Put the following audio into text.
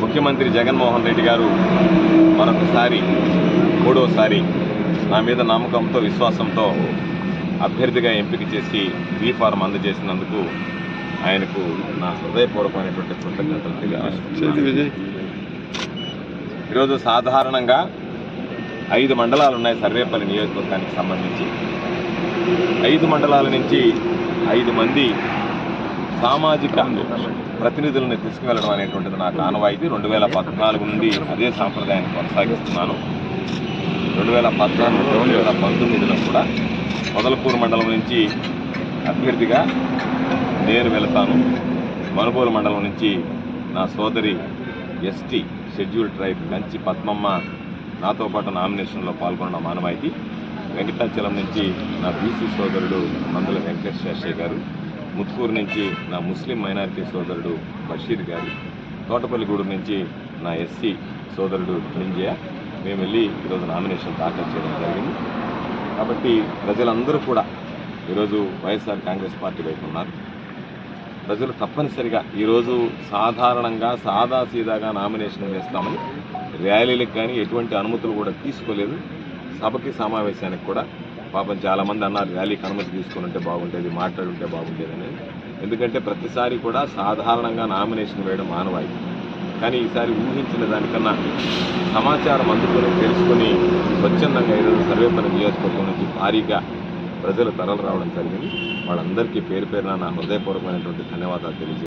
ముఖ్యమంత్రి జగన్మోహన్ రెడ్డి గారు మరొకసారి మూడోసారి నా మీద నమ్మకంతో విశ్వాసంతో అభ్యర్థిగా ఎంపిక చేసి బీఫారం అందజేసినందుకు ఆయనకు నా హృదయపూర్వకమైనటువంటి కృతజ్ఞతలు తెలియజేస్తున్నాను. ఈరోజు సాధారణంగా ఐదు మండలాలు ఉన్నాయి సర్వేపల్లి నియోజకవర్గానికి సంబంధించి. ఐదు మండలాల నుంచి ఐదు మంది సామాజిక ప్రతినిధులను తీసుకువెళ్ళడం అనేటువంటిది నాకు ఆనవాయితీ రెండు వేల పద్నాలుగు నుండి అదే సాంప్రదాయాన్ని కొనసాగిస్తున్నాను. రెండు వేల పద్నాలుగు రెండు వేల పంతొమ్మిదిలో కూడా మొదలపూర్ మండలం నుంచి అభ్యర్థిగా నేను వెళతాను. మనుగోలు మండలం నుంచి నా సోదరి ST schedule tribe Kanchi Padmamma నాతో పాటు నామినేషన్లో పాల్గొన్న మానవాయితీ వెంకటాచలం నుంచి నా బీసీ సోదరుడు మందుల వెంకట శేషయ్య గారు ముత్కూరు నుంచి నా ముస్లిం మైనారిటీ సోదరుడు బషీర్ గారు తోటపల్లిగూడెం నుంచి నా ఎస్సీ సోదరుడు నింజయ మేము వెళ్ళి ఈరోజు నామినేషన్ దాఖలు చేయడం జరిగింది. కాబట్టి ప్రజలందరూ కూడా ఈరోజు వైఎస్ఆర్ కాంగ్రెస్ పార్టీ వైపు ఉన్నారు. ప్రజలు తప్పనిసరిగా ఈరోజు సాధారణంగా సాదా సీదాగా నామినేషన్ వేస్తామని ర్యాలీలకు కానీ ఎటువంటి అనుమతులు కూడా తీసుకోలేదు. సభకి సమావేశానికి కూడా పాపం చాలామంది అన్నారు ర్యాలీకి అనుమతి తీసుకుని ఉంటే బాగుండేది మాట్లాడుంటే బాగుండేదని ఎందుకంటే ప్రతిసారి కూడా సాధారణంగా నామినేషన్ వేయడం మానవాయి. కానీ ఈసారి ఊహించిన దానికన్నా సమాచారం అందుకొని తెలుసుకొని స్వచ్ఛందంగా ఈరోజు సర్వేపల్లి నియోజకవర్గం నుంచి భారీగా ప్రజలు తరలి రావడం జరిగింది. వాళ్ళందరికీ పేరు పేరున నా హృదయపూర్వకమైనటువంటి ధన్యవాదాలు తెలియజేస్తాను